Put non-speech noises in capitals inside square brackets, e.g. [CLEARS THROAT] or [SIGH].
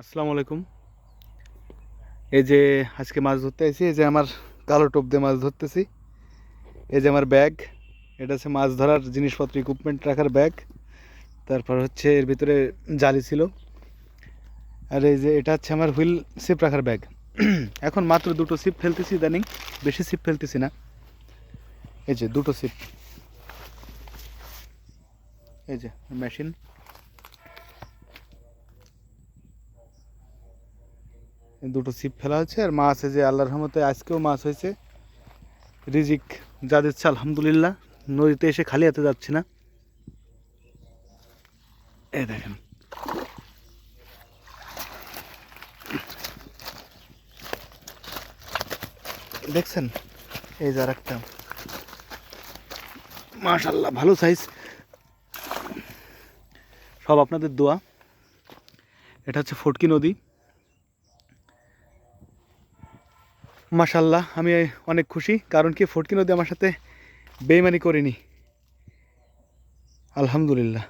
আসসালামু আলাইকুম। এই যে আজকে মাছ ধরতে আইছি, এই যে আমার কালো টোপ দিয়ে মাছ ধরতেছি। এই যে আমার ব্যাগ, এটা হচ্ছে মাছ ধরার জিনিসপত্র ইকুইপমেন্ট রাখার ব্যাগ। তারপর হচ্ছে এর ভিতরে জালি ছিল। আর এই যে এটা হচ্ছে আমার হুইল সিপ রাখার ব্যাগ। [CLEARS THROAT] এখন মাত্র দুটো সিপ ফেলতেছি ইদানিং, বেশি সিপ ফেলতেছি না। এই যে দুটো সিপ এই যে মেশিন দুটো ছিপ ফেলা হয়েছে, আর মাছ এই যে আল্লাহর রহমতে আজকেও মাছ হয়েছে। রিজিক যা দিচ্ছে আলহামদুলিল্লাহ, নদীতে এসে খালি হাতে যাচ্ছি না। এই দেখেন। দেখছেন? এই যে একটা মাশাল্লাহ ভালো সাইজ সব আপনাদের দোয়া। এটা হচ্ছে ফটকি নদী। মাশাল্লাহ আমি অনেক খুশি কারণ কি ফটকি নদী আমার সাথে বেইমানি করিনি। আলহামদুলিল্লাহ।